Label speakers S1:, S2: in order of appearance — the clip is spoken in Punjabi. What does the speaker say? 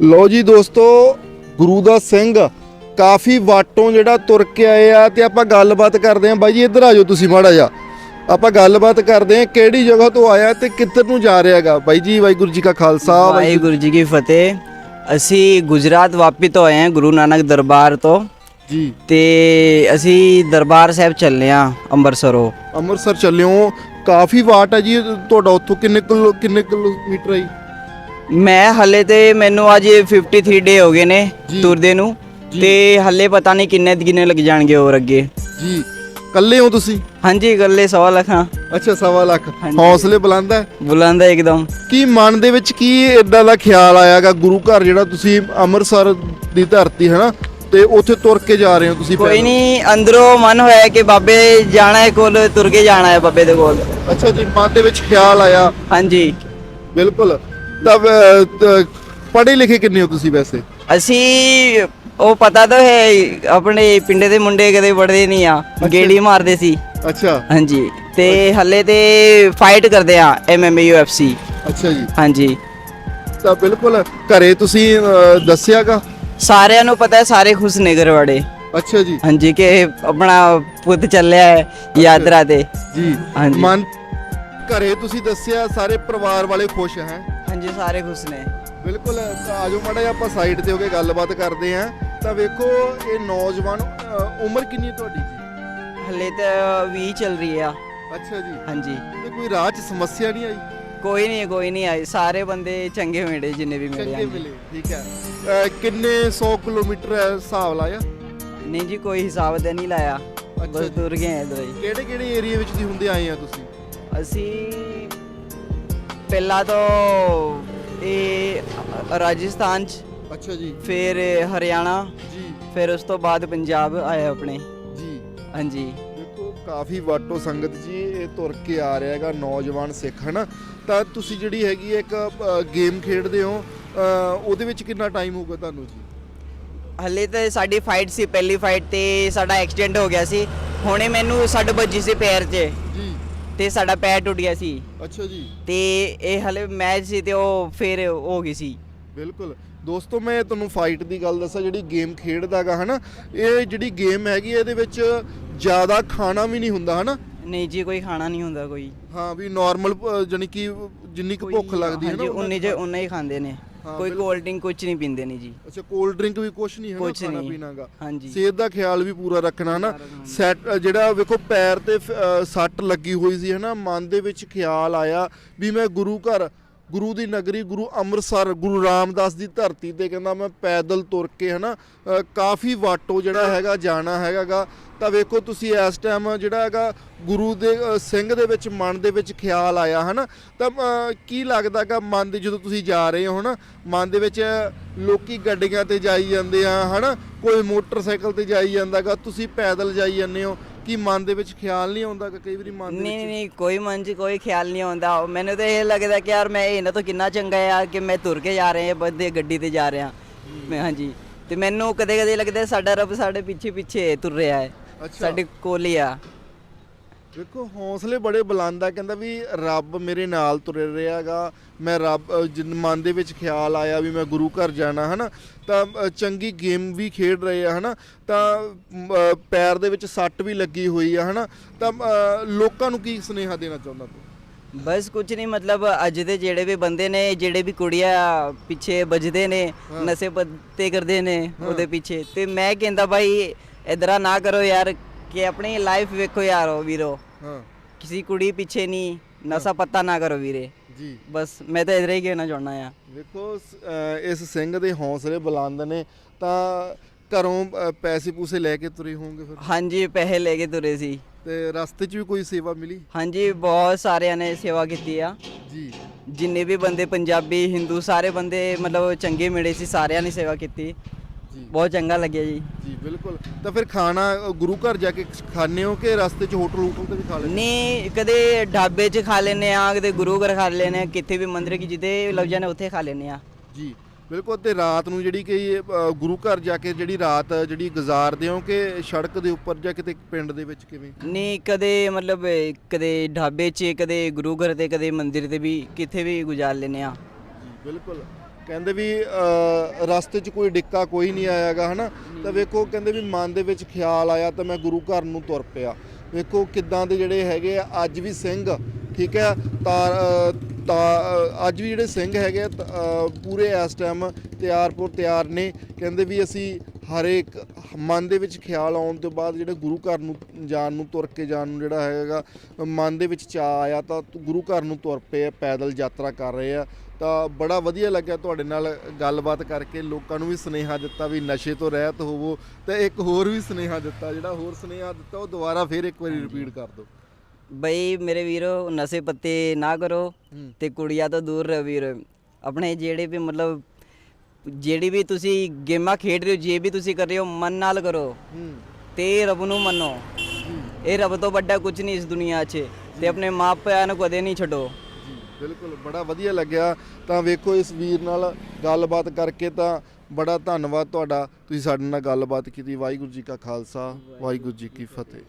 S1: ਲੋ ਜੀ ਦੋਸਤੋ ਗੁਰੂ ਦਾ ਸਿੰਘ ਕਾਫੀ ਵਾਟੋਂ ਜਿਹੜਾ ਤੁਰ ਕੇ ਆਏ ਆ ਤੇ ਆਪਾਂ ਗੱਲਬਾਤ ਕਰਦੇ ਆਂ ਬਾਈ ਜੀ ਇੱਧਰ ਆ ਜਾਓ ਤੁਸੀਂ ਮਾੜਾ ਜਾ ਆਪਾਂ ਗੱਲਬਾਤ ਕਰਦੇ ਆਂ ਕਿਹੜੀ ਜਗ੍ਹਾ ਤੋਂ ਆਇਆ ਤੇ ਕਿੱਧਰ ਨੂੰ ਜਾ ਰਿਹਾ ਹੈਗਾ। ਬਾਈ ਜੀ ਵਾਹਿਗੁਰੂ ਜੀ ਕਾ ਖਾਲਸਾ ਵਾਹਿਗੁਰੂ
S2: ਜੀ ਕੀ ਫਤਿਹ। ਅਸੀਂ ਗੁਜਰਾਤ ਵਾਪੀ ਤੋਂ ਆਏ ਹਾਂ ਗੁਰੂ ਨਾਨਕ ਦਰਬਾਰ ਤੋਂ।
S1: ਜੀ।
S2: ਤੇ ਅਸੀਂ ਦਰਬਾਰ ਸਾਹਿਬ ਚੱਲੇ ਹਾਂ ਅੰਮ੍ਰਿਤਸਰੋਂ।
S1: ਅੰਮ੍ਰਿਤਸਰ ਚੱਲਿਓ ਕਾਫੀ ਵਾਟ ਹੈ ਜੀ ਤੁਹਾਡਾ ਉੱਥੋਂ ਕਿੰਨੇ ਕਿਲੋ ਕਿੰਨੇ ਕਿਲੋਮੀਟਰ ਹੈ ਜੀ?
S2: ਮੈਂ ਹੱਲੇ ਤੇ ਮੈਨੂੰ ਅੱਜ 53 ਡੇ ਹੋ ਗਏ ਨੇ। ਤੁਰਦੇ ਨੂੰ। ਤੇ ਹੱਲੇ ਪਤਾ ਨਹੀਂ ਕਿੰਨੇ ਦਿਨੇ ਲੱਗ ਜਾਣਗੇ ਹੋਰ ਅੱਗੇ।
S1: ਜੀ। ਕੱਲੇ ਹੋ ਤੁਸੀਂ?
S2: ਹਾਂਜੀ ਗੱਲੇ ਸਵਾ ਲੱਖਾਂ
S1: ਅੱਛਾ ਸਵਾ ਲੱਖ। ਹੌਸਲੇ ਬੁਲੰਦ ਹੈ?
S2: ਬੁਲੰਦ ਹੈ ਇੱਕਦਮ।
S1: ਕੀ ਮਨ ਦੇ ਵਿੱਚ ਕੀ ਇਦਾਂ ਦਾ ਖਿਆਲ ਆਇਆਗਾ ਗੁਰੂ ਘਰ ਜਿਹੜਾ ਤੁਸੀਂ ਅੰਮ੍ਰਿਤਸਰ ਦੀ ਧਰਤੀ ਹੈ ਨਾ ਤੇ ਉੱਥੇ ਤੁਰ ਕੇ ਜਾ ਰਹੇ ਹੋ ਤੁਸੀਂ
S2: ਕੋਈ। ਨਹੀਂ ਅੰਦਰੋਂ ਮਨ ਹੋਇਆ ਕਿ ਬਾਬੇ ਜਾਣਾ ਹੈ ਕੋਲ ਤੁਰ ਕੇ ਜਾਣਾ ਹੈ ਬਾਬੇ ਦੇ ਕੋਲ।
S1: ਅੱਛਾ ਜੀ ਮਨ ਦੇ ਵਿੱਚ ਖਿਆਲ ਆਇਆ।
S2: ਹਾਂਜੀ।
S1: ਬਿਲਕੁਲ। ਤਬ ਪੜ੍ਹੇ ਲਿਖੇ ਕਿੰਨੇ ਹੋ ਤੁਸੀਂ ਵੈਸੇ?
S2: ਅਸੀਂ ਉਹ ਪਤਾ ਤਾਂ ਹੈ ਆਪਣੇ ਪਿੰਡੇ ਦੇ ਮੁੰਡੇ ਕਦੇ ਪੜਦੇ ਨਹੀਂ ਆ ਗੇੜੀ ਮਾਰਦੇ ਸੀ।
S1: ਅੱਛਾ।
S2: ਹਾਂਜੀ ਤੇ ਹੱਲੇ ਤੇ ਫਾਈਟ ਕਰਦੇ ਆ ਐਮਐਮਏ ਯੂਐਫਸੀ
S1: ਅੱਛਾ ਜੀ।
S2: ਹਾਂਜੀ।
S1: ਤਾਂ ਬਿਲਕੁਲ ਘਰੇ ਤੁਸੀਂ ਅਹ, ਦੱਸਿਆਗਾ?
S2: ਸਾਰਿਆਂ ਨੂੰ ਪਤਾ ਹੈ ਸਾਰੇ ਖੁਸ਼ ਨੇ ਘਰ ਵਾਲੇ
S1: ਅੱਛਾ ਜੀ।
S2: ਹਾਂਜੀ ਕਿ ਆਪਣਾ ਪੁੱਤ ਚੱਲਿਆ ਹੈ ਯਾਤਰਾ ਤੇ।
S1: ਜੀ।
S2: ਹਾਂਜੀ।
S1: ਮਨ ਘਰੇ ਤੁਸੀਂ ਦੱਸਿਆ ਸਾਰੇ ਪਰਿਵਾਰ ਵਾਲੇ ਖੁਸ਼ ਹੈ।
S2: ਹਾਂਜੀ ਸਾਰੇ ਖੁਸ਼ ਨੇ।
S1: ਬਿਲਕੁਲ ਆਜੋ ਮਾੜਾ ਜਿਹਾ ਆਪਾਂ ਸਾਈਡ ਤੇ ਹੋ ਕੇ ਗੱਲਬਾਤ ਕਰਦੇ ਆਂ ਤਾਂ ਵੇਖੋ ਇਹ ਨੌਜਵਾਨ ਉਮਰ ਕਿੰਨੀ ਹੈ ਤੁਹਾਡੀ ਜੀ?
S2: ਹੱਲੇ ਤਾਂ ਵੀ ਚੱਲ ਰਹੀ ਆ।
S1: ਅੱਛਾ ਜੀ।
S2: ਹਾਂਜੀ।
S1: ਤੇ ਕੋਈ ਰਾਹ 'ਚ ਸਮੱਸਿਆ ਨਹੀਂ ਆਈ?
S2: ਕੋਈ ਨਹੀਂ ਕੋਈ ਨਹੀਂ ਆਈ। ਸਾਰੇ ਬੰਦੇ ਚੰਗੇ ਮਿਲੇ ਜਿੰਨੇ ਵੀ ਮਿਲੇ
S1: ਚੰਗੇ
S2: ਹਾਂਜੀ।
S1: ਮਿਲੇ ਠੀਕ ਹੈ। ਕਿੰਨੇ 100 ਕਿਲੋਮੀਟਰ ਹੈ ਹਿਸਾਬ ਲਾਇਆ?
S2: ਨਹੀਂ ਜੀ ਕੋਈ ਹਿਸਾਬ ਤੇ ਨਹੀਂ ਲਾਇਆ।
S1: ਅੱਛਾ
S2: ਬਸ
S1: ਜੀ।
S2: ਤੁਰ ਗਏ ਇਧਰ ਹੀ।
S1: ਕਿਹੜੇ ਕਿਹੜੇ ਏਰੀਆ ਵਿੱਚ ਦੀ ਹੁੰਦੇ ਆਏ ਆ ਤੁਸੀਂ?
S2: ਅਸੀਂ ਪਹਿਲਾਂ ਤੋਂ ਇਹ ਰਾਜਸਥਾਨ ਚ
S1: ਅੱਛਾ ਜੀ।
S2: ਫਿਰ ਹਰਿਆਣਾ
S1: ਜੀ।
S2: ਫਿਰ ਉਸ ਤੋਂ ਬਾਅਦ ਪੰਜਾਬ ਆਏ ਆਪਣੇ।
S1: ਜੀ।
S2: ਹਾਂਜੀ।
S1: ਦੇਖੋ ਕਾਫੀ ਵਾਟੋ ਸੰਗਤ ਜੀ ਇਹ ਤੁਰ ਕੇ ਆ ਰਿਹਾ ਹੈਗਾ ਨੌਜਵਾਨ ਸਿੱਖ ਹਨਾ? ਤਾਂ ਤੁਸੀਂ ਜਿਹੜੀ ਹੈਗੀ ਹੈ ਇੱਕ ਗੇਮ ਖੇਡਦੇ ਹੋ ਉਹਦੇ ਵਿੱਚ ਕਿੰਨਾ ਟਾਈਮ ਹੋਊਗਾ ਤੁਹਾਨੂੰ ਜੀ?
S2: ਹੱਲੇ ਤਾਂ ਸਾਡੀ ਫਾਈਟ ਸੀ ਪਹਿਲੀ ਫਾਈਟ ਤੇ ਸਾਡਾ ਐਕਸੀਡੈਂਟ ਹੋ ਗਿਆ ਸੀ। ਹੁਣੇ ਮੈਨੂੰ ਸੱਟ ਵੱਜੀ ਸੀ ਪੈਰ 'ਚ। ਤੇ ਸਾਡਾ ਪੈਰ ਟੁੱਟ ਗਿਆ ਸੀ।
S1: ਅੱਛਾ ਜੀ।
S2: ਤੇ ਇਹ ਹਲੇ ਮੈਚ ਸੀ ਤੇ ਉਹ ਫਿਰ ਹੋ ਗਈ ਸੀ।
S1: ਬਿਲਕੁਲ। ਦੋਸਤੋ ਮੈਂ ਤੁਹਾਨੂੰ ਫਾਈਟ ਦੀ ਗੱਲ ਦੱਸਾਂ ਜਿਹੜੀ ਗੇਮ ਖੇਡਦਾਗਾ ਹਨਾ? ਇਹ ਜਿਹੜੀ ਗੇਮ ਹੈਗੀ ਇਹਦੇ ਵਿੱਚ ਜ਼ਿਆਦਾ ਖਾਣਾ ਵੀ ਨਹੀਂ ਹੁੰਦਾ ਹਨਾ?
S2: ਨਹੀਂ ਜੀ ਕੋਈ ਖਾਣਾ ਨਹੀਂ ਹੁੰਦਾ ਕੋਈ।
S1: ਹਾਂ ਵੀ ਨਾਰਮਲ ਜਾਨੀ ਕਿ ਜਿੰਨੀ ਕੁ ਭੁੱਖ ਲੱਗਦੀ ਹੈ ਨਾ
S2: ਹਾਂਜੀ
S1: ਉਨਾ
S2: ਜੇ ਉਨਾ ਹੀ ਖਾਂਦੇ ਨੇ। ਕੋਈ। ਕੋਲਡ ਡਰਿੰਕ ਕੁਝ ਨਹੀਂ ਪੀਂਦੇ ਨਹੀਂ ਜੀ
S1: ਅੱਛਾ ਕੋਲਡ ਡਰਿੰਕ ਵੀ ਕੁਛ ਨਹੀਂ ਹੈ ਨਾ
S2: ਕੁਛ
S1: ਖਾਣਾ
S2: ਨਹੀਂ।
S1: ਪੀਣਾਗਾ
S2: ਹਾਂਜੀ
S1: ਸਿਹਤ ਦਾ ਖਿਆਲ ਵੀ ਪੂਰਾ ਰੱਖਣਾ ਨਾ। ਸੈਟ ਜਿਹੜਾ ਵੇਖੋ ਪੈਰ ਤੇ ਫ- ਅ, ਸੱਟ ਲੱਗੀ ਹੋਈ ਸੀ ਹਨਾ ਮਨ ਦੇ ਵਿੱਚ ਖਿਆਲ ਆਇਆ ਵੀ ਮੈਂ ਗੁਰੂ ਘਰ ਗੁਰੂ ਦੀ ਨਗਰੀ ਗੁਰੂ ਅੰਮ੍ਰਿਤਸਰ ਗੁਰੂ ਰਾਮਦਾਸ ਦੀ ਧਰਤੀ ਤੇ ਕਹਿੰਦਾ ਮੈਂ ਪੈਦਲ ਤੁਰ ਕੇ ਹਨਾ ਅ, ਕਾਫੀ ਵਾਟੋ ਜਿਹੜਾ ਹੈਗਾ ਜਾਣਾ ਹੈਗਾਗਾ ਤਾਂ ਵੇਖੋ ਤੁਸੀਂ ਇਸ ਟਾਈਮ ਜਿਹੜਾ ਹੈਗਾ ਗੁਰੂ ਦੇ ਸਿੰਘ ਦੇ ਵਿੱਚ ਮਨ ਦੇ ਵਿੱਚ ਖਿਆਲ ਆਇਆ ਹਨਾ? ਤਾਂ ਕੀ ਲੱਗਦਾਗਾ ਮਨ ਦੇ ਜਦੋਂ ਤੁਸੀਂ ਜਾ ਰਹੇ ਹੋ ਹਨਾ? ਮਨ ਦੇ ਵਿੱਚ ਲੋਕੀ ਗੱਡੀਆਂ ਤੇ ਜਾਈ ਜਾਂਦੇ ਆ ਹਨਾ? ਕੋਈ ਮੋਟਰਸਾਈਕਲ ਤੇ ਜਾਈ ਜਾਂਦਾਗਾ ਤੁਸੀਂ ਪੈਦਲ ਜਾਈ ਜਾਂਦੇ ਹੋ। ਕੀ ਮਨ ਦੇ ਵਿੱਚ ਖਿਆਲ ਨਹੀਂ ਆਉਂਦਾ ਕਿ ਕਈ ਵਾਰੀ ਮਨ ਦੇ
S2: ਨਹੀਂ ਨਹੀਂ ਕੋਈ ਮਨ 'ਚ ਕੋਈ ਖਿਆਲ ਨਹੀਂ ਆਉਂਦਾ। ਮੈਨੂੰ ਤਾਂ ਇਹ ਲੱਗਦਾ ਕਿ ਯਾਰ ਮੈਂ ਇਹਨਾਂ ਤੋਂ ਕਿੰਨਾ ਚੰਗਾ ਯਾਰ ਕਿ ਮੈਂ ਤੁਰ ਕੇ ਜਾ ਰਿਹਾ ਬੰਦੇ ਗੱਡੀ ਤੇ ਜਾ ਰਿਹਾ। ਮੈਂ ਹਾਂਜੀ। ਤੇ ਮੈਨੂੰ ਕਦੇ ਕਦੇ ਲੱਗਦਾ ਸਾਡਾ ਰੱਬ ਸਾਡੇ ਪਿੱਛੇ ਪਿੱਛੇ ਤੁਰ ਰਿਹਾ ਹੈ। ਸਾਡੇ ਕੋਲ ਹੀ ਆ।
S1: ਵੇਖੋ ਹੌਸਲੇ ਬੜੇ ਬੁਲੰਦ ਆ। ਕਹਿੰਦਾ ਵੀ ਰੱਬ ਮੇਰੇ ਨਾਲ ਤੁਰ ਰਿਹਾਗਾ। ਮੈਂ ਰੱਬ ਜਿਨ ਮਨ ਦੇ ਵਿੱਚ ਖਿਆਲ ਆਇਆ ਵੀ ਮੈਂ ਗੁਰੂ ਘਰ ਜਾਣਾ ਹਨਾ। ਤਾਂ ਚੰਗੀ ਗੇਮ ਵੀ ਖੇਡ ਰਹੇ ਆ ਹਨਾ। ਤਾਂ ਪੈਰ ਦੇ ਵਿੱਚ ਸੱਟ ਵੀ ਲੱਗੀ ਹੋਈ ਆ ਹਨਾ। ਤਾਂ ਲੋਕਾਂ ਨੂੰ ਕੀ ਸੁਨੇਹਾ ਦੇਣਾ ਚਾਹੁੰਦਾ ਤੂੰ?
S2: ਬਸ ਕੁਝ ਨਹੀਂ ਮਤਲਬ ਅੱਜ ਦੇ ਜਿਹੜੇ ਵੀ ਬੰਦੇ ਨੇ ਜਿਹੜੇ ਵੀ ਕੁੜੀਆਂ ਪਿੱਛੇ ਵੱਜਦੇ ਨੇ। ਨਸ਼ੇ ਪੱਤੇ ਕਰਦੇ ਨੇ ਉਹਦੇ ਪਿੱਛੇ। ਤੇ ਮੈਂ ਕਹਿੰਦਾ ਭਾਈ ਇਧਰਾ ਨਾ ਕਰੋ ਯਾਰ ਕਿ ਆਪਣੀ ਲਾਈਫ ਵੇਖੋ ਯਾਰ ਉਹ ਵੀਰੋ।
S1: ਹਾਂ।
S2: ਕਿਸੇ ਕੁੜੀ ਪਿੱਛੇ ਨਹੀਂ ਨਸ਼ਾ ਪੱਤਾ ਨਾ ਕਰੋ ਵੀਰੇ।
S1: ਜੀ।
S2: ਬਸ ਮੈਂ ਤਾਂ ਇਧਰ ਹੀ ਕਹਿਣਾ ਚਾਹੁੰਦਾ ਆ
S1: ਵੇਖੋ ਇਸ ਸਿੰਘ ਦੇ ਹੌਸਲੇ ਬੁਲੰਦ ਨੇ ਤਾਂ ਘਰੋਂ ਪੈਸੇ ਪੂਸੇ ਲੈ ਕੇ ਤੁਰੇ ਹੋਵੋਗੇ ਫਿਰ?
S2: ਹਾਂਜੀ ਪੈਸੇ ਲੈ ਕੇ ਤੁਰੇ ਸੀ।
S1: ਤੇ ਰਸਤੇ 'ਚ ਵੀ ਕੋਈ ਸੇਵਾ ਮਿਲੀ?
S2: ਹਾਂਜੀ ਬਹੁਤ ਸਾਰਿਆਂ ਨੇ ਸੇਵਾ ਕੀਤੀ ਆ।
S1: ਜੀ।
S2: ਜਿੰਨੇ ਵੀ ਬੰਦੇ ਪੰਜਾਬੀ ਹਿੰਦੂ ਸਾਰੇ ਬੰਦੇ ਮਤਲਬ ਚੰਗੇ ਮਿਲੇ ਸੀ ਸਾਰਿਆਂ ਨੇ ਸੇਵਾ ਕੀਤੀ।
S1: ਜੀ।
S2: ਬਹੁਤ ਚੰਗਾ ਲੱਗਿਆ ਜੀ।
S1: ਜੀ ਬਿਲਕੁਲ। ਤਾਂ ਫਿਰ ਖਾਣਾ ਅ, ਗੁਰੂ ਘਰ ਜਾ ਕੇ ਖਾਣੇ ਹੋ ਕਿ ਰਸਤੇ 'ਚ ਹੋਟਲ ਹੋਟਲ ਤੇ ਵੀ ਖਾ ਲੈਂਦੇ
S2: ਨਹੀਂ ਕਦੇ ਢਾਬੇ 'ਚ ਖਾ ਲੈਨੇ ਆ ਕਦੇ ਗੁਰੂ ਘਰ ਖਾ ਲੈਨੇ ਆ ਕਿਤੇ ਵੀ ਮੰਦਿਰ ਕੀ ਜਿੱਦੇ ਲੱਗ ਜਾਣੇ ਉੱਥੇ ਖਾ ਲੈਨੇ ਆ
S1: ਜੀ ਬਿਲਕੁਲ। ਤੇ ਰਾਤ ਨੂੰ ਜਿਹੜੀ ਕਿ ਅ, ਗੁਰੂ ਘਰ ਜਾ ਕੇ ਜਿਹੜੀ ਰਾਤ ਜਿਹੜੀ ਗੁਜ਼ਾਰਦੇ ਹੋ ਕਿ ਸੜਕ ਦੇ ਉੱਪਰ ਜਾਂ ਕਿਤੇ ਪਿੰਡ ਦੇ ਵਿੱਚ ਕਿਵੇਂ?
S2: ਨਹੀਂ ਕਦੇ ਮਤਲਬ ਕਦੇ ਢਾਬੇ 'ਚ ਕਦੇ ਗੁਰੂ ਘਰ ਤੇ ਕਦੇ ਮੰਦਿਰ ਤੇ ਵੀ ਕਿਤੇ ਵੀ ਗੁਜ਼ਾਰ ਲੈਨੇ ਆ
S1: ਜੀ ਬਿਲਕੁਲ। ਕਹਿੰਦੇ ਵੀ ਰਸਤੇ 'ਚ ਕੋਈ ਡਿੱਕਾ ਕੋਈ ਨਹੀਂ ਆਇਆਗਾ ਹਨਾ? ਤਾਂ ਵੇਖੋ ਕਹਿੰਦੇ ਵੀ ਮਨ ਦੇ ਵਿੱਚ ਖਿਆਲ ਆਇਆ ਤਾਂ ਮੈਂ ਗੁਰੂ ਘਰ ਨੂੰ ਤੁਰ ਪਿਆ। ਵੇਖੋ ਕਿੱਦਾਂ ਦੇ ਜਿਹੜੇ ਹੈਗੇ ਆ ਅੱਜ ਵੀ ਸਿੰਘ ਠੀਕ ਹੈ? ਤਾਂ ਅ, ਅੱਜ ਵੀ ਜਿਹੜੇ ਸਿੰਘ ਹੈਗੇ ਆ, ਪੂਰੇ ਇਸ ਟਾਈਮ ਤਿਆਰਪੁਰ ਤਿਆਰ ਨੇ। ਕਹਿੰਦੇ ਵੀ ਅਸੀਂ ਹਰੇਕ ਮਨ ਦੇ ਵਿੱਚ ਖਿਆਲ ਆਉਣ ਤੋਂ ਬਾਅਦ ਜਿਹੜੇ ਗੁਰੂ ਘਰ ਨੂੰ ਜਾਣ ਨੂੰ ਤੁਰ ਕੇ ਜਾਣ ਨੂੰ ਜਿਹੜਾ ਹੈਗਾ ਮਨ ਦੇ ਵਿੱਚ ਚਾਅ ਆਇਆ ਤਾਂ ਗੁਰੂ ਘਰ ਨੂੰ ਤੁਰ ਪਏ ਆ, ਪੈਦਲ ਯਾਤਰਾ ਕਰ ਰਹੇ ਆ। ਤਾਂ ਬੜਾ ਵਧੀਆ ਲੱਗਿਆ ਤੁਹਾਡੇ ਨਾਲ ਗੱਲਬਾਤ ਕਰਕੇ ਲੋਕਾਂ ਨੂੰ ਵੀ ਸੁਨੇਹਾ ਦਿੱਤਾ ਵੀ ਨਸ਼ੇ ਤੋਂ ਰਹਿਤ ਹੋਵੋ ਤੇ ਇੱਕ ਹੋਰ ਵੀ ਸੁਨੇਹਾ ਦਿੱਤਾ ਜਿਹੜਾ ਹੋਰ ਸੁਨੇਹਾ ਦਿੱਤਾ ਉਹ ਦੁਬਾਰਾ ਫੇਰ ਇੱਕ ਵਾਰੀ ਰਿਪੀਟ ਕਰ ਦਿਓ।
S2: ਬਈ ਮੇਰੇ ਵੀਰੋ ਨਸ਼ੇ ਪੱਤੇ ਨਾ ਕਰੋ ਤੇ ਕੁੜੀਆਂ ਤੋਂ ਦੂਰ ਰਹੋ ਵੀਰ। ਆਪਣੇ ਜਿਹੜੇ ਵੀ ਮਤਲਬ ਜਿਹੜੀ ਵੀ ਤੁਸੀਂ ਗੇਮਾਂ ਖੇਡ ਰਹੇ ਹੋ ਜੇ ਵੀ ਤੁਸੀਂ ਕਰ ਰਹੇ ਹੋ ਮਨ ਨਾਲ ਕਰੋ। ਤੇ ਰੱਬ ਨੂੰ ਮੰਨੋ। ਇਹ ਰੱਬ ਤੋਂ ਵੱਡਾ ਕੁਝ ਨਹੀਂ ਇਸ ਦੁਨੀਆ 'ਚ। ਤੇ ਆਪਣੇ ਮਾਪਿਆਂ ਨੂੰ ਕਦੇ ਨਹੀਂ ਛੱਡੋ।
S1: ਬਿਲਕੁਲ, ਬੜਾ ਵਧੀਆ ਲੱਗਿਆ। ਤਾਂ ਵੇਖੋ ਇਸ ਵੀਰ ਨਾਲ ਗੱਲਬਾਤ ਕਰਕੇ ਤਾਂ ਬੜਾ ਧੰਨਵਾਦ ਤੁਹਾਡਾ। ਤੁਸੀਂ ਸਾਡੇ ਨਾਲ ਗੱਲਬਾਤ ਕੀਤੀ। ਵਾਹਿਗੁਰੂ ਜੀ ਕਾ ਖਾਲਸਾ, ਵਾਹਿਗੁਰੂ ਜੀ ਕੀ ਫਤਿਹ।